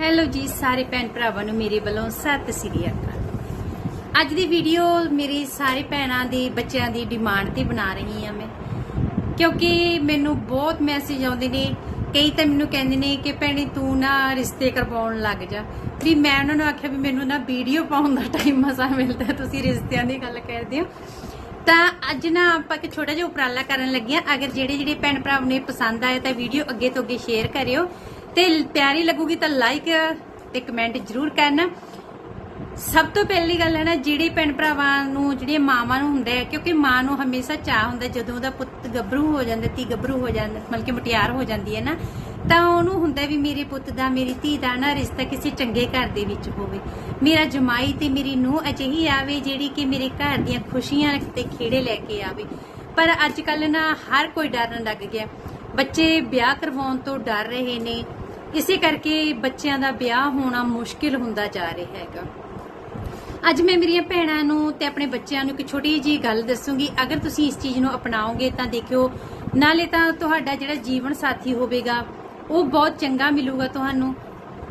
Hello ਜੀ, ਸਾਰੇ ਭੈਣ ਭਰਾਵਾਂ ਨੂੰ ਮੇਰੇ ਵੱਲੋਂ ਸਤਿ ਸ੍ਰੀ ਅਕਾਲ। ਅੱਜ ਦੀ ਵੀਡੀਓ ਮੇਰੀ ਸਾਰੇ ਭੈਣਾਂ ਦੀ, ਬੱਚਿਆਂ ਦੀ ਡਿਮਾਂਡ ਤੇ ਬਣਾ ਰਹੀ ਹਾਂ ਮੈਂ। ਕਿਉਂਕਿ ਮੈਨੂੰ ਬਹੁਤ ਮੈਸੇਜ ਆਉਂਦੇ ਨੇ। ਕਈ ਤਾਂ ਮੈਨੂੰ ਕਹਿੰਦੇ ਨੇ ਕਿ ਭੈਣੇ ਤੂੰ ਨਾ ਰਿਸ਼ਤੇ ਕਰਵਾਉਣ ਲੱਗ ਜਾ। ਵੀ ਮੈਂ ਉਹਨਾਂ ਨੂੰ ਆਖਿਆ ਵੀ ਮੈਨੂੰ ਨਾ ਵੀਡੀਓ ਪਾਉਣ ਦਾ ਟਾਈਮ ਮਸਾ ਮਿਲਦਾ, ਤੁਸੀਂ ਰਿਸ਼ਤਿਆਂ ਦੀ ਗੱਲ ਕਰਦੇ ਹੋ। ਤਾਂ ਅੱਜ ਨਾ ਆਪਾਂ ਇੱਕ ਛੋਟਾ ਜਿਹਾ ਉਪਰਾਲਾ ਕਰਨ ਲੱਗੇ ਆ ਅਗਰ ਜਿਹੜੇ ਜਿਹੜੇ ਭੈਣ ਭਰਾ ਨੇ ਪਸੰਦ ਆਇਆ ਤਾਂ ਵੀਡੀਓ ਅੱਗੇ ਤੋਂ ਅੱਗੇ ਸ਼ੇਅਰ ਕਰਿਓ। ਤੇ ਪਿਆਰੀ ਲੱਗੂਗੀ ਤਾਂ ਲਾਈਕ ਤੇ ਕਮੈਂਟ ਜ਼ਰੂਰ ਕਰਨਾ। ਸਭ ਤੋਂ ਪਹਿਲੀ ਗੱਲ ਹੈ ਨਾ, ਜਿਹੜੇ ਭੈਣ ਭਰਾਵਾਂ ਨੂੰ, ਜਿਹੜੀਆਂ ਮਾਵਾਂ ਨੂੰ ਹੁੰਦਾ ਹੈ, ਕਿਉਂਕਿ ਮਾਂ ਨੂੰ ਹਮੇਸ਼ਾ ਚਾਹ ਹੁੰਦਾ ਜਦੋਂ ਉਹਦਾ ਪੁੱਤ ਗੱਭਰੂ ਹੋ ਜਾਂਦਾ, ਧੀ ਗੱਭਰੂ ਹੋ ਜਾਂਦਾ, ਮਤਲਬ ਕਿ ਮੁਟਿਆਰ ਹੋ ਜਾਂਦੀ ਹੈ ਨਾ, ਤਾਂ ਉਹਨੂੰ ਹੁੰਦਾ ਵੀ ਮੇਰੇ ਪੁੱਤ ਦਾ, ਮੇਰੀ ਧੀ ਦਾ ਨਾ ਰਿਸ਼ਤਾ ਕਿਸੇ ਚੰਗੇ ਘਰ ਦੇ ਵਿੱਚ ਹੋਵੇ। ਮੇਰਾ ਜਮਾਈ ਤੇ ਮੇਰੀ ਨੂੰਹ ਅਜਿਹੀ ਆਵੇ ਜਿਹੜੀ ਕਿ ਮੇਰੇ ਘਰ ਦੀਆਂ ਖੁਸ਼ੀਆਂ ਤੇ ਖੇੜੇ ਲੈ ਕੇ ਆਵੇ। ਪਰ ਅੱਜ ਕੱਲ ਨਾ ਹਰ ਕੋਈ ਡਰਨ ਲੱਗ ਗਿਆ। ਬੱਚੇ ਵਿਆਹ ਕਰਵਾਉਣ ਤੋਂ ਡਰ ਰਹੇ ਨੇ। ਇਸੇ ਕਰਕੇ ਬੱਚਿਆਂ ਦਾ ਵਿਆਹ ਹੋਣਾ ਮੁਸ਼ਕਿਲ ਹੁੰਦਾ ਜਾ ਰਿਹਾ ਹੈਗਾ। ਅੱਜ ਮੈਂ ਮੇਰੀਆਂ ਭੈਣਾਂ ਨੂੰ ਤੇ ਆਪਣੇ ਬੱਚਿਆਂ ਨੂੰ ਇੱਕ ਛੋਟੀ ਜੀ ਗੱਲ ਦੱਸੂਗੀ। ਅਗਰ ਤੁਸੀਂ ਇਸ ਚੀਜ਼ ਨੂੰ ਅਪਣਾਓਗੇ ਤਾਂ ਦੇਖਿਓ, ਨਾਲੇ ਤਾਂ ਤੁਹਾਡਾ ਜਿਹੜਾ ਜੀਵਨ ਸਾਥੀ ਹੋਵੇਗਾ, ਉਹ ਬਹੁਤ ਚੰਗਾ ਮਿਲੂਗਾ ਤੁਹਾਨੂੰ।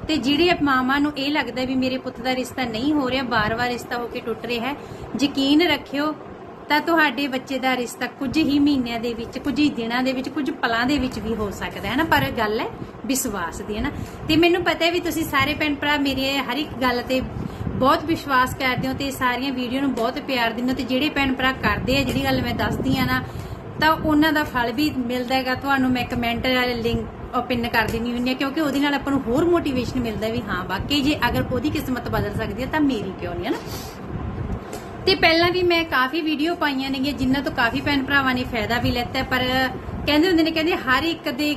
ਤੇ ਜਿਹੜੇ ਮਾਵਾਂ ਨੂੰ ਇਹ ਲੱਗਦਾ ਵੀ ਮੇਰੇ ਪੁੱਤ ਦਾ ਰਿਸ਼ਤਾ ਨਹੀਂ ਹੋ ਰਿਹਾ, ਬਾਰ-ਬਾਰ ਰਿਸ਼ਤਾ ਹੋ ਕੇ ਟੁੱਟ ਰਿਹਾ ਹੈ, ਯਕੀਨ ਰੱਖਿਓ ਤਾਂ ਤੁਹਾਡੇ ਬੱਚੇ ਦਾ ਰਿਸ਼ਤਾ ਕੁਝ ਹੀ ਮਹੀਨਿਆਂ ਦੇ ਵਿੱਚ, ਕੁਝ ਹੀ ਦਿਨਾਂ ਦੇ ਵਿੱਚ, ਕੁਝ ਪਲਾਂ ਦੇ ਵਿੱਚ ਵੀ ਹੋ ਸਕਦਾ ਹੈ ਨਾ? ਪਰ ਗੱਲ ਹੈ ਵਿਸ਼ਵਾਸ ਦੀ, ਹੈ ਨਾ? ਤੇ ਮੈਨੂੰ ਪਤਾ ਹੈ ਵੀ ਤੁਸੀਂ ਸਾਰੇ ਭੈਣ ਭਰਾ ਮੇਰੇ ਹਰ ਇੱਕ ਗੱਲ ਤੇ ਬਹੁਤ ਵਿਸ਼ਵਾਸ ਕਰਦੇ ਹੋ ਤੇ ਸਾਰੀਆਂ ਵੀਡੀਓ ਨੂੰ ਬਹੁਤ ਪਿਆਰ ਦਿੰਦੇ ਹੋ ਤੇ ਜਿਹੜੇ ਭੈਣ ਭਰਾ ਕਰਦੇ ਆ, ਜਿਹੜੀ ਗੱਲ ਮੈਂ ਦੱਸਦੀ ਆ ਨਾ, ਤਾਂ ਉਹਨਾਂ ਦਾ ਫਲ ਵੀ ਮਿਲਦਾ ਹੈਗਾ। ਤੁਹਾਨੂੰ ਮੈਂ ਕਮੈਂਟ ਲਿੰਕ ਪਿੰਨ ਕਰ ਦਿੰਦੀ ਹੁੰਦੀ ਆ, ਕਿਉਂਕਿ ਉਹਦੇ ਨਾਲ ਆਪਾਂ ਨੂੰ ਹੋਰ ਮੋਟੀਵੇਸ਼ਨ ਮਿਲਦਾ ਵੀ ਹਾਂ, ਵਾਕਈ ਜੇ ਅਗਰ ਉਹਦੀ ਕਿਸਮਤ ਬਦਲ ਸਕਦੀ ਹੈ ਤਾਂ ਮੇਰੀ ਕਿਉਂ ਨਹੀਂ, ਹੈ ਨਾ? ਤੇ ਪਹਿਲਾਂ ਵੀ ਮੈਂ ਕਾਫੀ ਵੀਡੀਓ ਪਾਈਆਂ ਨੇਗੀਆਂ, ਜਿਨ੍ਹਾਂ ਤੋਂ ਕਾਫੀ ਭੈਣ ਭਰਾਵਾਂ ਨੇ ਫਾਇਦਾ ਵੀ ਲੈਤਾ, ਪਰ ਕਹਿੰਦੇ ਹੁੰਦੇ ਨੇ, ਕਹਿੰਦੇ ਹਰ ਇੱਕ ਦੇ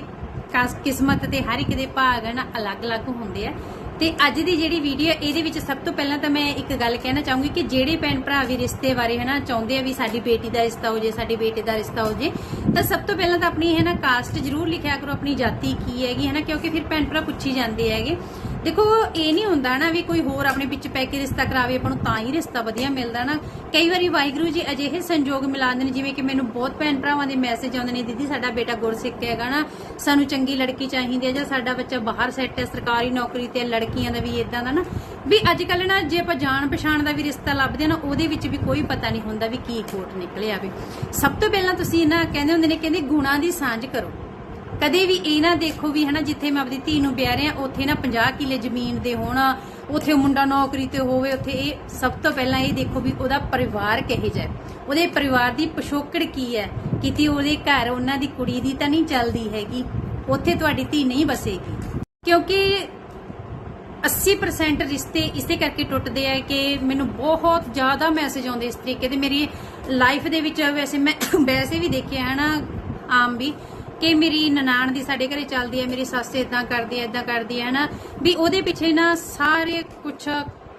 ਕਿਸਮਤ ਤੇ ਹਰ ਇੱਕ ਦੇ ਭਾਗ ਹਨ ਅਲੱਗ-ਅਲੱਗ ਹੁੰਦੇ ਆ। ਤੇ ਅੱਜ ਦੀ ਜਿਹੜੀ ਵੀਡੀਓ ਇਹਦੇ ਵਿੱਚ ਸਭ ਤੋਂ ਪਹਿਲਾਂ ਤਾਂ ਮੈਂ ਇੱਕ ਗੱਲ ਕਹਿਣਾ ਚਾਹੂੰਗੀ ਕਿ ਜਿਹੜੇ ਭੈਣ ਭਰਾ ਵੀ ਰਿਸ਼ਤੇ ਬਾਰੇ ਹਨਾ ਚਾਹੁੰਦੇ ਆ ਵੀ ਸਾਡੀ ਬੇਟੀ ਦਾ ਰਿਸ਼ਤਾ ਹੋ ਜੇ, ਸਾਡੀ ਬੇਟੇ ਦਾ ਰਿਸ਼ਤਾ ਹੋ ਜੇ, ਤਾਂ ਸਭ ਤੋਂ ਪਹਿਲਾਂ ਤਾਂ ਆਪਣੀ ਹੈ ਨਾ ਕਾਸਟ ਜ਼ਰੂਰ ਲਿਖਿਆ ਕਰੋ ਆਪਣੀ ਜਾਤੀ ਕੀ ਹੈਗੀ ਹੈ ਕਿਉਂਕਿ ਫਿਰ ਭੈਣ ਭਰਾ ਪੁੱਛੀ ਜਾਂਦੇ ਹੈਗੇ। ਦੇਖੋ, ਇਹ ਨਹੀਂ ਹੁੰਦਾ ਨਾ ਵੀ ਕੋਈ ਹੋਰ ਆਪਣੇ ਵਿੱਚ ਪੈ ਕੇ ਰਿਸ਼ਤਾ ਕਰਾਵੇ, ਆਪਾਂ ਨੂੰ ਤਾਂ ਹੀ ਰਿਸ਼ਤਾ ਵਧੀਆ ਮਿਲਦਾ ਨਾ। ਕਈ ਵਾਰੀ ਵਾਹਿਗੁਰੂ ਜੀ ਅਜਿਹੇ ਸੰਜੋਗ ਮਿਲਾਉਂਦੇ ਨੇ, ਜਿਵੇਂ ਕਿ ਮੈਨੂੰ ਬਹੁਤ ਭੈਣ ਭਰਾਵਾਂ ਦੇ ਮੈਸੇਜ ਆਉਂਦੇ ਨੇ, ਦੀਦੀ, ਸਾਡਾ ਬੇਟਾ ਗੁਰਸਿੱਖ ਹੈਗਾ ਨਾ, ਸਾਨੂੰ ਚੰਗੀ ਲੜਕੀ ਚਾਹੀਦੀ ਹੈ ਜਾਂ ਸਾਡਾ ਬੱਚਾ ਬਾਹਰ ਸੈੱਟ ਹੈ, ਸਰਕਾਰੀ ਨੌਕਰੀ ਤੇ ਲੜਕੀਆਂ ਦਾ ਵੀ ਇਦਾਂ ਦਾ ਨਾ। ਵੀ ਅੱਜ ਕੱਲ ਨਾ, ਜੇ ਆਪਾਂ ਜਾਣ ਪਛਾਣ ਦਾ ਵੀ ਰਿਸ਼ਤਾ ਲੱਭਦੇ ਨਾ, ਉਹਦੇ ਵਿੱਚ ਵੀ ਕੋਈ ਪਤਾ ਨਹੀਂ ਹੁੰਦਾ ਵੀ ਕੀ ਕੋਟ ਨਿਕਲੇ ਆਵੇ ਸਭ ਤੋਂ ਪਹਿਲਾਂ ਤੁਸੀਂ ਨਾ ਕਹਿੰਦੇ ਹੁੰਦੇ ਨੇ, ਕਹਿੰਦੇ ਗੁਣਾਂ ਦੀ ਸਾਂਝ ਕਰੋ। ਕਦੇ ਵੀ ਇਹ ਨਾ ਦੇਖੋ ਵੀ ਹਨਾ, ਜਿੱਥੇ ਮੈਂ ਆਪਣੀ ਧੀ ਨੂੰ ਵਿਆਹ ਰਿਹਾ, ਉੱਥੇ ਨਾ 50 ਕਿੱਲੇ ਜ਼ਮੀਨ ਦੇ ਹੋਣਾ, ਉੱਥੇ ਮੁੰਡਾ ਨੌਕਰੀ ਤੇ ਹੋਵੇ, ਉੱਥੇ ਇਹ ਸਭ ਤੋਂ ਪਹਿਲਾਂ ਇਹ ਦੇਖੋ ਵੀ ਉਹਦਾ ਪਰਿਵਾਰ ਕਿਹੋ ਜਿਹਾ ਉਹਦੇ ਪਰਿਵਾਰ ਦੀ ਪਿਛੋਕੜ ਕੀ ਹੈ? ਕਿਤੇ ਉਹਦੇ ਘਰ ਉਹਨਾਂ ਦੀ ਕੁੜੀ ਦੀ ਤਾਂ ਨਹੀਂ ਚੱਲਦੀ ਹੈਗੀ। ਉੱਥੇ ਤੁਹਾਡੀ ਧੀ ਨਹੀਂ ਬਸੇਗੀ। ਕਿਉਂਕਿ 80% ਰਿਸ਼ਤੇ ਇਸੇ ਕਰਕੇ ਟੁੱਟਦੇ ਆ ਕਿ ਮੈਨੂੰ ਬਹੁਤ ਜ਼ਿਆਦਾ ਮੈਸੇਜ ਆਉਂਦੇ ਇਸ ਤਰੀਕੇ ਦੇ। ਮੇਰੀ ਲਾਈਫ ਦੇ ਵਿੱਚ ਵੈਸੇ ਮੈਂ ਵੈਸੇ ਵੀ ਦੇਖਿਆ ਹੈ ਨਾ, ਆਮ ਵੀ। ਕਿ ਮੇਰੀ ਨਨਾਣ ਦੀ ਸਾਡੇ ਘਰੇ ਚੱਲਦੀ ਹੈ, ਮੇਰੀ ਸੱਸ ਇਦਾਂ ਕਰਦੀ ਹੈ ਇਦਾਂ ਕਰਦੀ ਹੈ ਨਾ ਵੀ ਉਹਦੇ ਪਿੱਛੇ ਨਾ ਸਾਰੇ ਕੁਝ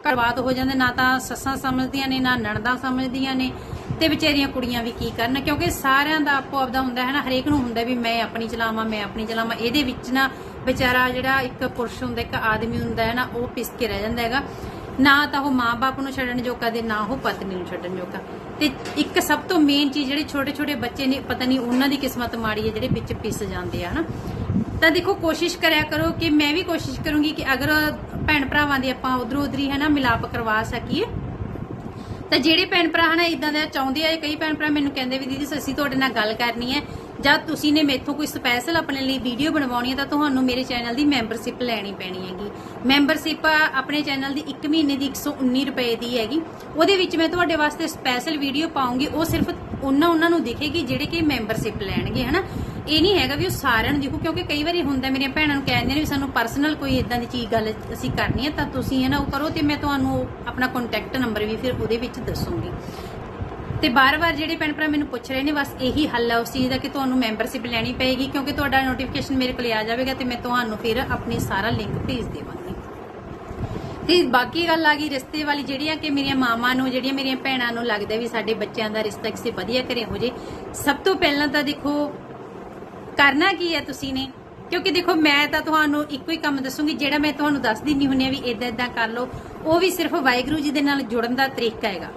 ਕਰਵਾਤ ਹੋ ਜਾਂਦੇ, ਨਾ ਤਾਂ ਸੱਸਾਂ ਸਮਝਦੀਆਂ ਨੇ, ਨਾ ਨਣਦਾਂ ਸਮਝਦੀਆਂ ਨੇ, ਤੇ ਵਿਚਾਰੀਆਂ ਕੁੜੀਆਂ ਵੀ ਕੀ ਕਰਨ? ਕਿਉਂਕਿ ਸਾਰਿਆਂ ਦਾ ਆਪੋ ਆਪਦਾ ਹੁੰਦਾ ਹੈ ਨਾ, ਹਰੇਕ ਨੂੰ ਹੁੰਦਾ ਵੀ ਮੈਂ ਆਪਣੀ ਚਲਾਵਾਂ, ਮੈਂ ਆਪਣੀ ਚਲਾਵਾਂ। ਇਹਦੇ ਵਿੱਚ ਨਾ ਵਿਚਾਰਾ ਜਿਹੜਾ ਇੱਕ ਪੁਰਸ਼ ਹੁੰਦਾ, ਇੱਕ ਆਦਮੀ ਹੁੰਦਾ ਹੈ ਨਾ, ਉਹ ਪਿਸ ਕੇ ਰਹਿ ਜਾਂਦਾ ਹੈਗਾ। ਨਾ ਤਾਂ ਉਹ ਮਾਂ-ਬਾਪ ਨੂੰ ਛੱਡਣ ਜੋਗਾ ਦੇ ਨਾ ਉਹ ਪਤਨੀ ਨੂੰ ਛੱਡਣ ਜੋਗਾ। ਤੇ ਇੱਕ ਸਭ ਤੋਂ ਮੇਨ ਚੀਜ਼ ਜਿਹੜੇ ਛੋਟੇ-ਛੋਟੇ ਬੱਚੇ ਨੇ, ਪਤਾ ਨਹੀਂ ਉਹਨਾਂ ਦੀ ਕਿਸਮਤ ਮਾੜੀ ਹੈ, ਜਿਹੜੇ ਵਿੱਚ ਪਿਸ ਜਾਂਦੇ ਆ, ਹਨਾ? ਤਾਂ ਦੇਖੋ, ਕੋਸ਼ਿਸ਼ ਕਰਿਆ ਕਰੋ ਕਿ ਮੈਂ ਵੀ ਕੋਸ਼ਿਸ਼ ਕਰੂੰਗੀ ਕਿ ਅਗਰ ਭੈਣ ਭਰਾਵਾਂ ਦੀ ਆਪਾਂ ਉਧਰੋਂ ਉਧਰੀ ਹੈ ਨਾ ਮਿਲਾਪ ਕਰਵਾ ਸਕੀਏ। ਤਾਂ ਜਿਹੜੇ ਭੈਣ ਭਰਾ ਹਨ ਇਦਾਂ ਦਾ ਚਾਹੁੰਦੇ ਆ ਕਈ ਭੈਣ ਭਰਾ ਮੈਨੂੰ ਕਹਿੰਦੇ ਵੀ, ਦੀਦੀ ਅਸੀਂ ਤੁਹਾਡੇ ਨਾਲ ਗੱਲ ਕਰਨੀ ਹੈ। ਜਾਂ ਤੁਸੀਂ ਨੇ ਮੇਥੋਂ ਕੋਈ ਸਪੈਸ਼ਲ ਆਪਣੇ ਲਈ ਵੀਡੀਓ ਬਣਵਾਉਣੀ ਹੈ ਤਾਂ ਤੁਹਾਨੂੰ ਮੇਰੇ ਚੈਨਲ ਦੀ ਮੈਂਬਰਸ਼ਿਪ ਲੈਣੀ ਪੈਣੀ ਹੈਗੀ। ਮੈਂਬਰਸ਼ਿਪ ਆਪਣੇ ਚੈਨਲ ਦੀ 1 ਮਹੀਨੇ ਦੀ 119 ਰੁਪਏ ਦੀ ਹੈਗੀ। ਉਹਦੇ ਵਿੱਚ ਮੈਂ ਤੁਹਾਡੇ ਵਾਸਤੇ ਸਪੈਸ਼ਲ ਵੀਡੀਓ ਪਾਉਂਗੀ। ਉਹ ਸਿਰਫ ਉਹਨਾਂ ਉਹਨਾਂ ਨੂੰ ਦਿਖੇਗੀ ਜਿਹੜੇ ਕਿ ਮੈਂਬਰਸ਼ਿਪ ਲੈਣਗੇ, ਹਨਾ? ਇਹ ਨਹੀਂ ਹੈਗਾ ਵੀ ਉਹ ਸਾਰਿਆਂ ਨੂੰ ਦੇਖੋ, ਕਿਉਂਕਿ ਕਈ ਵਾਰੀ ਹੁੰਦਾ, ਮੇਰੀਆਂ ਭੈਣਾਂ ਨੂੰ ਕਹਿੰਦੇ ਨੇ ਵੀ ਸਾਨੂੰ ਪਰਸਨਲ ਕੋਈ ਇਦਾਂ ਦੀ ਚੀਜ਼ ਗੱਲ ਅਸੀਂ ਕਰਨੀ ਹੈ, ਤਾਂ ਤੁਸੀਂ ਹੈ ਨਾ ਉਹ ਕਰੋ ਤੇ ਮੈਂ ਤੁਹਾਨੂੰ ਆਪਣਾ ਕੰਟੈਕਟ ਨੰਬਰ ਵੀ ਫਿਰ ਉਹਦੇ ਵਿੱਚ ਦੱਸੂਗੀ। ਤੇ ਬਾਰ-ਬਾਰ ਜਿਹੜੇ ਭੈਣ ਭਰਾ ਮੈਨੂੰ ਪੁੱਛ ਰਹੇ ਨੇ, ਬਸ ਇਹੀ ਹੱਲ ਹੈ ਉਸ ਚੀਜ਼ ਦਾ ਕਿ ਤੁਹਾਨੂੰ ਮੈਂਬਰਸ਼ਿਪ ਲੈਣੀ ਪਏਗੀ, ਕਿਉਂਕਿ ਤੁਹਾਡਾ ਨੋਟੀਫਿਕੇਸ਼ਨ ਮੇਰੇ ਕੋਲ ਆ ਜਾਵੇਗਾ ਤੇ ਮੈਂ ਤੁਹਾਨੂੰ ਫਿਰ ਆਪਣੀ ਸਾਰਾ ਲਿੰਕ ਭੇਜ ਦੇਵਾਂਗੀ। ਤੇ ਬਾਕੀ ਗੱਲ ਆ ਗਈ ਰਿਸ਼ਤੇ ਵਾਲੀ ਜਿਹੜੀਆਂ ਕਿ ਮੇਰੀਆਂ ਮਾਵਾਂ ਨੂੰ, ਜਿਹੜੀਆਂ ਮੇਰੀਆਂ ਭੈਣਾਂ ਨੂੰ ਲੱਗਦਾ ਵੀ ਸਾਡੇ ਬੱਚਿਆਂ ਦਾ ਰਿਸ਼ਤਾ ਕਿਸੇ ਵਧੀਆ ਘਰੇ ਹੋ ਜੇ। ਸਭ ਤੋਂ ਪਹਿਲਾਂ ਤਾਂ ਦੇਖੋ, ਕਰਨਾ ਕੀ ਹੈ ਤੁਸੀਂ ਨੇ? ਕਿਉਂਕਿ ਦੇਖੋ, ਮੈਂ ਤਾਂ ਤੁਹਾਨੂੰ ਇੱਕੋ ਹੀ ਕੰਮ ਦੱਸੂਗੀ, ਜਿਹੜਾ ਮੈਂ ਤੁਹਾਨੂੰ ਦੱਸ ਦਿੰਨੀ ਹੁੰਨੀ ਆ ਵੀ ਇਦਾਂ ਇਦਾਂ ਕਰ ਲਓ। ਉਹ ਵੀ ਸਿਰਫ ਵਾਹਿਗੁਰੂ ਜੀ ਦੇ ਨਾਲ ਜੁੜਨ ਦਾ ਤਰੀਕਾ ਹੈਗਾ।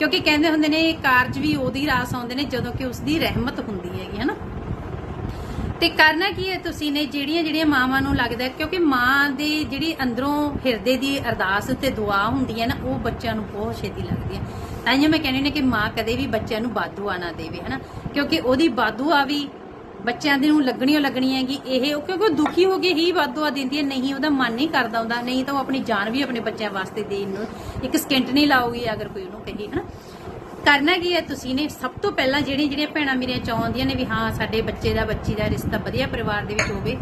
ਕਿਉਂਕਿ ਕਹਿੰਦੇ ਹੁੰਦੇ ਨੇ ਕਾਰਜ ਵੀ ਉਹਦੀ ਰਾਸ ਆਉਂਦੇ ਨੇ ਜਦੋਂ ਕਿ ਉਸ ਦੀ ਰਹਿਮਤ ਹੁੰਦੀ ਹੈਗੀ, ਹਨਾ? ਤੇ ਕਰਨਾ ਕੀ ਹੈ ਤੁਸੀਂ ਨੇ? ਜਿਹੜੀਆਂ ਜਿਹੜੀਆਂ ਮਾਵਾਂ ਨੂੰ ਲੱਗਦਾ ਕਿਉਂਕਿ ਮਾਂ ਦੀ ਜਿਹੜੀ ਅੰਦਰੋਂ ਹਿਰਦੇ ਦੀ ਅਰਦਾਸ ਤੇ ਦੁਆ ਹੁੰਦੀ ਹੈ ਨਾ, ਉਹ ਬੱਚਿਆਂ ਨੂੰ ਬਹੁਤ ਛੇਤੀ ਲੱਗਦੀ ਹੈ। ਤਾਂ ਜਿਵੇਂ ਮੈਂ ਕਹਿੰਦੀ ਨੇ ਕਿ ਮਾਂ ਕਦੇ ਵੀ ਬੱਚਿਆਂ ਨੂੰ ਬਾਦੂਆ ਨਾ ਦੇਵੇ, ਹਨਾ? ਕਿਉਂਕਿ ਉਹਦੀ ਬਾਦੂਆ ਵੀ ਬੱਚਿਆਂ ਦੇ ਨੂੰ ਲੱਗਣੀ ਓ ਲੱਗਣੀ ਹੈਗੀ, ਇਹ ਉਹ ਕਿਉਂਕਿ ਉਹ ਦੁਖੀ ਹੋ ਕੇ ਹੀ ਬਾਦੂਆ ਦਿੰਦੀ ਹੈ, ਨਹੀਂ ਉਹਦਾ ਮਨ ਨਹੀਂ ਕਰਦਾ ਹੁੰਦਾ, ਨਹੀਂ ਤਾਂ ਉਹ ਆਪਣੀ ਜਾਨ ਵੀ ਆਪਣੇ ਬੱਚਿਆਂ ਵਾਸਤੇ ਦੇਣ ਨੂੰ ਇੱਕ ਸਕਿੰਟ ਨਹੀਂ ਲਾਊਗੀ ਅਗਰ ਕੋਈ ਉਹਨੂੰ ਕਹੇ, ਹਨਾ? ਕਰਨਾ ਕੀ ਹੈ ਤੁਸੀਂ ਨੇ, ਸਭ ਤੋਂ ਪਹਿਲਾਂ ਜਿਹੜੀਆਂ ਜਿਹੜੀਆਂ ਭੈਣਾਂ ਮੇਰੀਆਂ ਚਾਹੁੰਦੀਆਂ ਨੇ ਵੀ ਹਾਂ, ਸਾਡੇ ਬੱਚੇ ਦਾ, ਬੱਚੀ ਦਾ ਰਿਸ਼ਤਾ ਵਧੀਆ ਪਰਿਵਾਰ ਦੇ ਵਿੱਚ ਹੋਵੇ,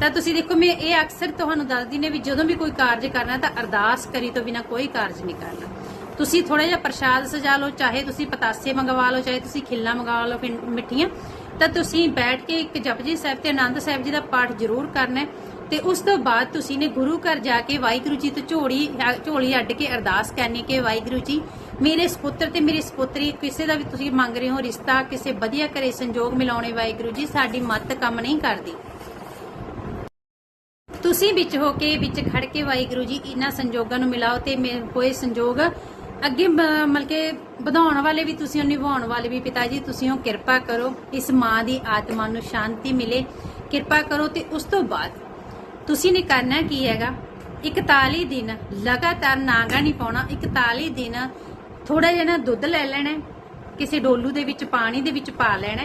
ਤਾਂ ਤੁਸੀਂ ਦੇਖੋ, ਮੈਂ ਇਹ ਅਕਸਰ ਤੁਹਾਨੂੰ ਦੱਸਦੀ ਨੇ ਵੀ ਜਦੋਂ ਵੀ ਕੋਈ ਕਾਰਜ ਕਰਨਾ ਤਾਂ ਅਰਦਾਸ ਕਰੀ ਤੋਂ ਬਿਨਾ ਕੋਈ ਕਾਰਜ ਨਹੀਂ ਕਰਨਾ ਤੁਸੀਂ ਥੋੜਾ ਜਿਹਾ ਪ੍ਰਸ਼ਾਦ ਸਜਾ ਲਓ, ਚਾਹੇ ਤੁਸੀਂ ਪਤਾਸੇ ਮੰਗਵਾ ਲਓ, ਚਾਹੇ ਤੁਸੀਂ ਖਿੱਲਾ ਮੰਗਵਾ ਲਓ ਮਿੱਠੀਆਂ ਤਾਂ ਤੁਸੀਂ ਬੈਠ ਕੇ ਇੱਕ ਜਪਜੀ ਸਾਹਿਬ ਤੇ ਆਨੰਦ ਸਾਹਿਬ ਜੀ ਦਾ ਪਾਠ ਜ਼ਰੂਰ ਕਰਨਾ ਹੈ ਤੇ ਉਸ ਤੋਂ ਬਾਅਦ ਤੁਸੀਂ ਨੇ ਗੁਰੂ ਘਰ ਜਾ ਕੇ ਵਾਹਿਗੁਰੂ ਜੀ ਤੋਂ ਝੋਲੀ ਝੋਲੀ ਅੱਡ ਕੇ ਅਰਦਾਸ ਕਰਨੀ ਕਿ ਵਾਹਿਗੁਰੂ ਜੀ, ਮੇਰੇ ਸੁਪੁੱਤਰ ਤੇ ਮੇਰੀ ਸੁਪੁੱਤਰੀ, ਕਿਸੇ ਦਾ ਵੀ ਤੁਸੀਂ ਮੰਗ ਰਹੇ ਹੋ ਰਿਸ਼ਤਾ, ਕਿਸੇ ਵਧੀਆ ਘਰੇ ਸੰਜੋਗ ਮਿਲਾਉਣੇ ਵਾਹਿਗੁਰੂ ਜੀ, ਸਾਡੀ ਮੱਤ ਕੰਮ ਨਹੀਂ ਕਰਦੀ। ਤੁਸੀਂ ਵਿੱਚ ਹੋ ਕੇ ਵਿੱਚ ਖੜ ਕੇ ਵਾਹਿਗੁਰੂ ਜੀ, ਇਹਨਾਂ ਸੰਜੋਗਾਂ ਨੂੰ ਮਿਲਾਓ ਤੇ ਹੋਏ ਸੰਜੋਗ ਅੱਗੇ ਮ- ਮਤਲਬ ਕਿ ਵਧਾਉਣ ਵਾਲੇ ਵੀ ਤੁਸੀਂ ਉਹ ਨਿਭਾਉਣ ਵਾਲੇ ਵੀ ਪਿਤਾ ਜੀ, ਤੁਸੀਂ ਉਹ ਕਿਰਪਾ ਕਰੋ ਇਸ ਮਾਂ ਦੀ ਆਤਮਾ ਨੂੰ ਸ਼ਾਂਤੀ ਮਿਲੇ, ਕਿਰਪਾ ਕਰੋ ਤੇ ਉਸ ਤੋਂ ਬਾਅਦ ਤੁਸੀਂ ਨੇ ਕਰਨਾ ਕੀ ਹੈਗਾ? 41 ਦਿਨ ਲਗਾਤਾਰ ਨਾਗਾ ਨਹੀਂ ਪਾਉਣਾ 41 ਦਿਨ ਥੋੜਾ ਜਿਹਾ ਨਾ ਦੁੱਧ ਲੈ ਲੈਣਾ, ਕਿਸੇ ਡੋਲੂ ਦੇ ਵਿੱਚ, ਪਾਣੀ ਦੇ ਵਿੱਚ ਪਾ ਲੈਣਾ,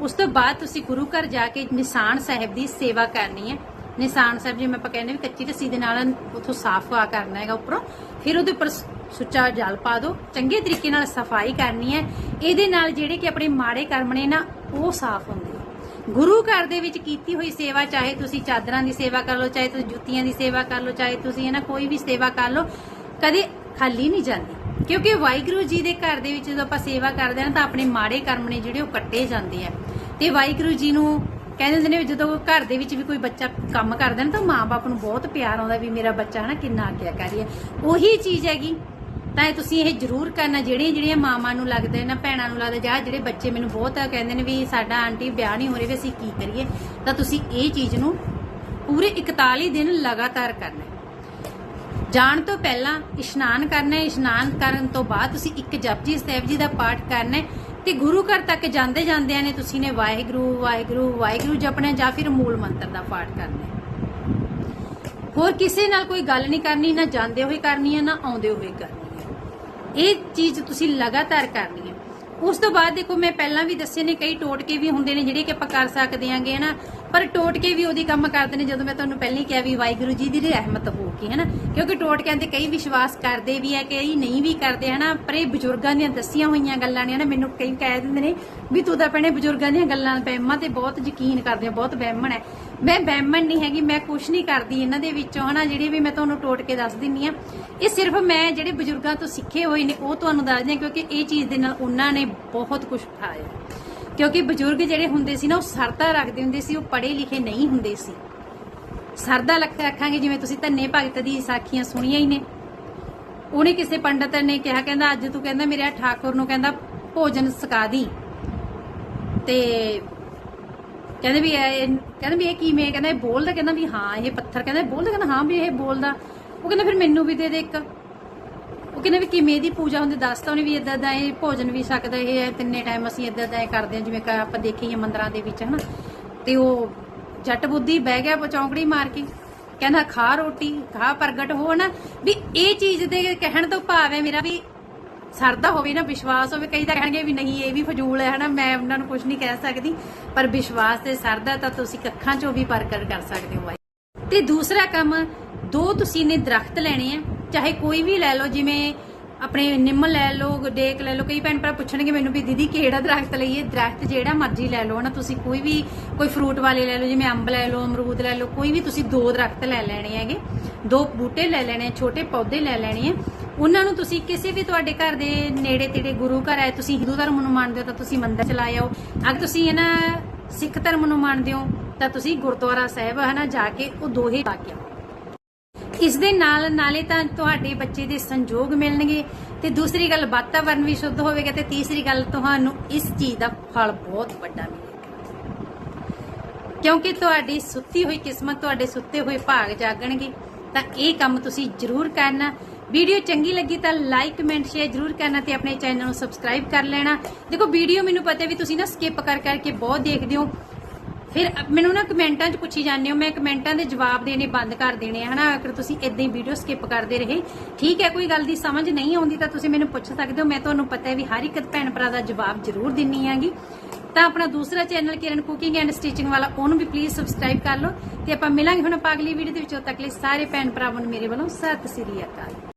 ਉਸ ਤੋਂ ਬਾਅਦ ਤੁਸੀਂ ਗੁਰੂ ਘਰ ਜਾ ਕੇ ਨਿਸ਼ਾਨ ਸਾਹਿਬ ਦੀ ਸੇਵਾ ਕਰਨੀ ਹੈ। ਨਿਸ਼ਾਨ ਸਾਹਿਬ ਜਿਵੇਂ ਆਪਾਂ ਕਹਿੰਦੇ ਵੀ ਕੱਚੀ ਰੱਸੀ ਦੇ ਨਾਲ ਉਥੋਂ ਸਾਫ਼ ਆ ਕਰਨਾ ਹੈਗਾ ਉੱਪਰੋਂ, ਫਿਰ ਉਹਦੇ ਉੱਪਰ ਸੁੱਚਾ ਜਲ ਪਾ ਦਿਓ ਚੰਗੇ ਤਰੀਕੇ ਨਾਲ ਸਫ਼ਾਈ ਕਰਨੀ ਹੈ। ਇਹਦੇ ਨਾਲ ਜਿਹੜੇ ਕਿ ਆਪਣੇ ਮਾੜੇ ਕਰਮ ਨੇ ਨਾ, ਉਹ ਸਾਫ਼ ਹੁੰਦੇ ਆ। ਗੁਰੂ ਘਰ ਦੇ ਵਿੱਚ ਕੀਤੀ ਹੋਈ ਸੇਵਾ, ਚਾਹੇ ਤੁਸੀਂ ਚਾਦਰਾਂ ਦੀ ਸੇਵਾ ਕਰ ਲਓ, ਚਾਹੇ ਤੁਸੀਂ ਜੁੱਤੀਆਂ ਦੀ ਸੇਵਾ ਕਰ ਲਓ, ਚਾਹੇ ਤੁਸੀਂ ਇਹਨਾਂ ਕੋਈ ਵੀ ਸੇਵਾ ਕਰ ਲਓ, ਕਦੇ ਖਾਲੀ ਨਹੀਂ ਜਾਂਦੀ। ਕਿਉਂਕਿ ਵਾਹਿਗੁਰੂ ਜੀ ਦੇ ਘਰ ਦੇ ਵਿੱਚ ਜਦੋਂ ਆਪਾਂ ਸੇਵਾ ਕਰਦੇ ਹਾਂ ਤਾਂ ਆਪਣੇ ਮਾੜੇ ਕਰਮ ਨੇ ਜਿਹੜੇ ਉਹ ਕੱਟੇ ਜਾਂਦੇ ਆ। ਤੇ ਵਾਹਿਗੁਰੂ ਜੀ ਨੂੰ ਕਹਿੰਦੇ ਹੁੰਦੇ ਨੇ ਜਦੋਂ ਘਰ ਦੇ ਵਿੱਚ ਵੀ ਕੋਈ ਬੱਚਾ ਕੰਮ ਕਰਦਾ ਨਾ, ਤਾਂ ਮਾਪੇ ਨੂੰ ਬਹੁਤ ਪਿਆਰ ਆਉਂਦਾ ਵੀ ਮੇਰਾ ਬੱਚਾ ਹਨਾ ਕਿੰਨਾ ਆਗਿਆਕਾਰੀ ਹੈ। ਉਹੀ ਚੀਜ਼ ਹੈਗੀ। ਤਾਂ ਇਹ ਤੁਸੀਂ ਇਹ ਜ਼ਰੂਰ ਕਰਨਾ, ਜਿਹੜੀਆਂ ਜਿਹੜੀਆਂ ਮਾਵਾਂ ਨੂੰ ਲੱਗਦਾ ਨਾ, ਭੈਣਾਂ ਨੂੰ ਲੱਗਦਾ, ਜਾਂ ਜਿਹੜੇ ਬੱਚੇ ਮੈਨੂੰ ਬਹੁਤ ਕਹਿੰਦੇ ਨੇ ਵੀ ਸਾਡਾ ਆਂਟੀ ਵਿਆਹ ਨਹੀਂ ਹੋ ਰਿਹਾ, ਵੀ ਅਸੀਂ ਕੀ ਕਰੀਏ? ਤਾਂ ਤੁਸੀਂ ਇਹ ਚੀਜ਼ ਨੂੰ ਪੂਰੇ 41 ਦਿਨ ਲਗਾਤਾਰ ਕਰਨਾ ਜਾਣ ਤੋਂ ਪਹਿਲਾਂ ਇਸ਼ਨਾਨ ਕਰਨਾ ਹੈ। ਇਸ਼ਨਾਨ ਕਰਨ ਤੋਂ ਬਾਅਦ ਤੁਸੀਂ ਇੱਕ ਜਪਜੀ ਸਾਹਿਬ ਜੀ ਦਾ ਪਾਠ ਕਰਨਾ ਹੈ ਤੇ ਗੁਰੂ ਘਰ ਤੱਕ ਜਾਂਦੇ ਜਾਂਦਿਆਂ ਨੇ ਤੁਸੀਂ ਨੇ ਵਾਹਿਗੁਰੂ ਵਾਹਿਗੁਰੂ ਵਾਹਿਗੁਰੂ ਜਪਣਾ ਜਾਂ ਫਿਰ ਮੂਲ ਮੰਤਰ ਦਾ ਪਾਠ ਕਰਨਾ ਹੈ। ਹੋਰ ਕਿਸੇ ਨਾਲ ਕੋਈ ਗੱਲ ਨਹੀਂ ਕਰਨੀ, ਨਾ ਜਾਂਦੇ ਹੋਏ ਕਰਨੀ ਹੈ, ਨਾ ਆਉਂਦੇ ਹੋਏ ਕਰਨੀ ਇਹ ਚੀਜ਼ ਤੁਸੀਂ ਲਗਾਤਾਰ ਕਰਨੀ ਹੈ। ਉਸ ਤੋਂ ਬਾਅਦ ਦੇਖੋ, ਮੈਂ ਪਹਿਲਾਂ ਵੀ ਦੱਸੇ ਨੇ ਕਈ ਟੋਟਕੇ ਵੀ ਹੁੰਦੇ ਨੇ ਜਿਹੜੇ ਕਿ ਆਪਾਂ ਕਰ ਸਕਦੇ ਆਂਗੇ, ਹਨਾ? ਪਰ ਟੋਟਕੇ ਵੀ ਉਹਦੀ ਕੰਮ ਕਰਦੇ ਨੇ, ਜਦੋਂ ਮੈਂ ਤੁਹਾਨੂੰ ਪਹਿਲਾਂ ਹੀ ਕਿਹਾ ਵੀ ਵਾਹਿਗੁਰੂ ਜੀ ਦੀ ਰਹਿਮਤ ਹੋ ਕੇ ਹਨਾ? ਕਿਉਂਕਿ ਟੋਟਕਿਆਂ ਤੇ ਕਈ ਵਿਸ਼ਵਾਸ ਕਰਦੇ ਵੀ ਆ, ਕਈ ਨਹੀਂ ਵੀ ਕਰਦੇ, ਹਨਾ? ਪਰ ਇਹ ਬਜ਼ੁਰਗਾਂ ਦੀਆਂ ਦੱਸੀਆਂ ਹੋਈਆਂ ਗੱਲਾਂ ਨੇ, ਹਨਾ? ਮੈਨੂੰ ਕਈ ਕਹਿ ਦਿੰਦੇ ਨੇ ਵੀ ਤੂੰ ਤਾਂ ਭੈਣੇ ਬਜ਼ੁਰਗਾਂ ਦੀਆਂ ਗੱਲਾਂ ਵਹਿਮਾਂ ਤੇ ਬਹੁਤ ਯਕੀਨ ਕਰਦੇ ਆ, ਬਹੁਤ ਵਹਿਮਣ ਹੈ ਮੈਂ ਵਹਿਮਣ ਨਹੀਂ ਹੈਗੀ, ਮੈਂ ਕੁਝ ਨਹੀਂ ਕਰਦੀ ਇਹਨਾਂ ਦੇ ਵਿੱਚੋਂ, ਹਨਾ? ਜਿਹੜੇ ਵੀ ਮੈਂ ਤੁਹਾਨੂੰ ਟੋਟ ਕੇ ਦੱਸ ਦਿੰਨੀ ਆ, ਇਹ ਸਿਰਫ ਮੈਂ ਜਿਹੜੇ ਬਜ਼ੁਰਗਾਂ ਤੋਂ ਸਿੱਖੇ ਹੋਏ ਨੇ, ਉਹ ਤੁਹਾਨੂੰ ਦੱਸਦੇ ਆ, ਕਿਉਂਕਿ ਇਹ ਚੀਜ਼ ਦੇ ਨਾਲ ਉਹਨਾਂ ਨੇ ਬਹੁਤ ਕੁਝ ਪਾਇਆ ਕਿਉਂਕਿ ਬਜ਼ੁਰਗ ਜਿਹੜੇ ਹੁੰਦੇ ਸੀ ਨਾ, ਉਹ ਸਰਦਾ ਰੱਖਦੇ ਹੁੰਦੇ ਸੀ, ਉਹ ਪੜ੍ਹੇ ਲਿਖੇ ਨਹੀਂ ਹੁੰਦੇ ਸੀ। ਸਰਦਾ ਰੱਖਾਂਗੇ, ਜਿਵੇਂ ਤੁਸੀਂ ਧੰਨੇ ਭਗਤ ਦੀ ਸਾਖੀਆਂ ਸੁਣੀਆਂ ਹੀ ਨੇ। ਉਹਨੇ ਕਿਸੇ ਪੰਡਤ ਨੇ ਕਿਹਾ, ਕਹਿੰਦਾ, ਅੱਜ ਤੂੰ ਕਹਿੰਦਾ, ਮੇਰੇ ਠਾਕੁਰ ਨੂੰ ਕਹਿੰਦਾ, ਭੋਜਨ ਸਕਾ ਦੀ। ਤੇ ਕਹਿੰਦੇ ਵੀ ਇਹ ਕਹਿੰਦੇ ਵੀ ਇਹ ਕਿਵੇਂ? ਕਹਿੰਦਾ, ਇਹ ਬੋਲਦਾ, ਕਹਿੰਦਾ ਵੀ ਹਾਂ, ਇਹ ਪੱਥਰ। ਕਹਿੰਦਾ ਬੋਲਦਾ, ਕਹਿੰਦਾ, ਹਾਂ ਵੀ ਇਹ ਬੋਲਦਾ। ਉਹ ਕਹਿੰਦਾ, ਫਿਰ ਮੈਨੂੰ ਵੀ ਦੇ ਦੇ ਇੱਕ। ਉਹ ਕਹਿੰਦੇ ਵੀ ਕਿਵੇਂ ਦੀ ਪੂਜਾ ਹੁੰਦੀ ਦੱਸਤਾ ਉਹਨੇ ਵੀ ਇਦਾਂ ਦਾ ਇਹ ਭੋਜਨ ਵੀ ਸਕਦਾ, ਇਹ ਹੈ ਤਿੰਨੇ ਟਾਈਮ ਅਸੀਂ ਇਦਾਂ ਦਾ ਇਹ ਕਰਦੇ ਹਾਂ, ਜਿਵੇਂ ਕਿ ਆਪਾਂ ਦੇਖੀਏ ਮੰਦਰਾਂ ਦੇ ਵਿੱਚ, ਹਨਾ। ਤੇ ਉਹ ਜੱਟ ਬੁੱਧੀ ਬਹਿ ਗਿਆ ਚੌਂਕੜੀ ਮਾਰ ਕੇ, ਕਹਿੰਦਾ ਖਾ ਰੋਟੀ, ਖਾ ਪ੍ਰਗਟ ਹੋ ਨਾ ਵੀ ਇਹ ਚੀਜ਼ ਦੇ ਕਹਿਣ ਤੋਂ ਭਾਵ ਹੈ ਮੇਰਾ ਵੀ ਸਰਦਾ ਹੋਵੇ ਨਾ, ਵਿਸ਼ਵਾਸ ਹੋਵੇ। ਕਈ ਤਾਂ ਕਹਿਣਗੇ ਵੀ ਨਹੀਂ, ਇਹ ਵੀ ਫਜ਼ੂਲ ਹੈ, ਹਨਾ। ਮੈਂ ਉਹਨਾਂ ਨੂੰ ਕੁਝ ਨਹੀਂ ਕਹਿ ਸਕਦੀ, ਪਰ ਵਿਸ਼ਵਾਸ ਤੇ ਸਰਦਾ ਤਾਂ ਤੁਸੀਂ ਕੱਖਾਂ 'ਚੋਂ ਵੀ ਪ੍ਰਗਟ ਕਰ ਸਕਦੇ ਹੋ ਤੇ ਦੂਸਰਾ ਕੰਮ, ਦੋ ਤੁਸੀਂ ਨੇ ਦਰਖਤ ਲੈਣੇ ਆ। ਚਾਹੇ ਕੋਈ ਵੀ ਲੈ ਲਓ, ਜਿਵੇਂ ਆਪਣੇ ਨਿੰਮ ਲੈ ਲਓ ਡੇਕ ਲੈ ਲਓ, ਕਈ ਭੈਣ ਭਰਾ ਪੁੱਛਣਗੇ ਮੈਨੂੰ ਵੀ, ਦੀਦੀ, ਕਿਹੜਾ ਦਰਖਤ ਲਈਏ? ਦਰਖਤ ਜਿਹੜਾ ਮਰਜ਼ੀ ਲੈ ਲਓ ਨਾ ਤੁਸੀਂ ਕੋਈ ਵੀ, ਕੋਈ ਫਰੂਟ ਵਾਲੇ ਲੈ ਲਓ, ਜਿਵੇਂ ਅੰਬ ਲੈ ਲਓ, ਅਮਰੂਦ ਲੈ ਲਓ, ਕੋਈ ਵੀ ਤੁਸੀਂ ਦੋ ਦਰਖਤ ਲੈ ਲੈਣੇ ਹੈਗੇ। ਦੋ ਬੂਟੇ ਲੈ ਲੈਣੇ, ਛੋਟੇ ਪੌਦੇ ਲੈ ਲੈਣੇ ਆ। ਉਹਨਾਂ ਨੂੰ ਤੁਸੀਂ ਕਿਸੇ ਵੀ ਤੁਹਾਡੇ ਘਰ ਦੇ ਨੇੜੇ ਤੇੜੇ ਗੁਰੂ ਘਰ ਆਏ, ਤੁਸੀਂ ਹਿੰਦੂ ਧਰਮ ਨੂੰ ਮੰਨਦੇ ਹੋ, ਤਾਂ ਤੁਸੀਂ ਮੰਦਰ ਚਲਾ ਜਾਓ ਅਗਰ ਤੁਸੀਂ ਇਹਨਾਂ ਸਿੱਖ ਧਰਮ ਨੂੰ ਮੰਨਦੇ ਹੋ, ਤਾਂ ਤੁਸੀਂ ਗੁਰਦੁਆਰਾ ਸਾਹਿਬ, ਹਨਾ, ਜਾ ਕੇ ਉਹ ਦੋਹੇ ਲਾ ਕੇ ਆਓ। ਇਸ ਦੇ ਨਾਲ, ਨਾਲੇ ਤਾਂ ਤੁਹਾਡੇ ਬੱਚੇ ਦੇ ਸੰਜੋਗ ਮਿਲਣਗੇ। ਤੇ ਦੂਸਰੀ ਗੱਲ, ਵਾਤਾਵਰਨ ਵੀ ਸ਼ੁੱਧ ਹੋਵੇਗਾ ਤੇ ਤੀਸਰੀ ਗੱਲ, ਤੁਹਾਨੂੰ ਇਸ ਚੀਜ਼ ਦਾ ਫਲ ਬਹੁਤ ਵੱਡਾ ਮਿਲੇਗਾ। ਕਿਉਂਕਿ ਤੁਹਾਡੀ ਸੁੱਤੀ ਹੋਈ ਕਿਸਮਤ, ਤੁਹਾਡੇ ਸੁੱਤੇ ਹੋਏ ਭਾਗ ਜਾਗਣਗੇ, ਤਾਂ ਇਹ ਕੰਮ ਤੁਸੀਂ ਜ਼ਰੂਰ ਕਰਨਾ। ਵੀਡੀਓ ਚੰਗੀ ਲੱਗੀ ਤਾਂ ਲਾਈਕ, ਕਮੈਂਟ, ਸ਼ੇਅਰ ਜ਼ਰੂਰ ਕਰਨਾ ਤੇ ਆਪਣੇ ਚੈਨਲ ਨੂੰ ਸਬਸਕ੍ਰਾਈਬ ਕਰ ਲੈਣਾ। ਦੇਖੋ, ਵੀਡੀਓ ਮੈਨੂੰ ਪਤਾ ਵੀ ਤੁਸੀਂ ਨਾ ਸਕਿਪ ਕਰ ਕਰਕੇ ਬਹੁਤ ਦੇਖਦੇ ਹੋ। ਫਿਰ ਮੈਨੂੰ ਨਾ ਕਮੈਂਟਾਂ 'ਚ ਪੁੱਛੀ ਜਾਂਦੇ ਹੋ, ਮੈਂ ਕਮੈਂਟਾਂ ਦੇ ਜਵਾਬ ਦੇਣੇ ਬੰਦ ਕਰ ਦੇਣੇ ਆ, ਹਨਾ? ਅਗਰ ਤੁਸੀਂ ਇਦਾਂ ਹੀ ਵੀਡੀਓ ਸਕਿਪ ਕਰਦੇ ਰਹੇ, ਠੀਕ ਹੈ, ਕੋਈ ਗੱਲ ਦੀ ਸਮਝ ਨਹੀਂ ਆਉਂਦੀ ਤਾਂ ਤੁਸੀਂ ਮੈਨੂੰ ਪੁੱਛ ਸਕਦੇ ਹੋ। ਮੈਂ ਤੁਹਾਨੂੰ ਪਤਾ ਹੈ ਵੀ ਹਰ ਇੱਕ ਭੈਣ ਭਰਾ ਦਾ ਜਵਾਬ ਜ਼ਰੂਰ ਦਿੰਨੀ ਆਂਗੀ। ਤਾਂ ਆਪਣਾ ਦੂਸਰਾ channel Kiran cooking and stitching ਵਾਲਾ, ਉਹਨੂੰ ਵੀ ਪਲੀਜ਼ ਸਬਸਕ੍ਰਾਈਬ ਕਰ ਲਓ। ਤੇ ਆਪਾਂ ਮਿਲਾਂਗੇ ਹੁਣ ਆਪਾਂ ਅਗਲੀ ਵੀਡੀਓ ਦੇ ਵਿੱਚ। ਉਦੋਂ ਤੱਕ ਲਈ ਸਾਰੇ ਭੈਣ ਭਰਾਵਾਂ ਨੂੰ ਮੇਰੇ ਵੱਲੋਂ ਸਤਿ ਸ੍ਰੀ ਅਕਾਲ।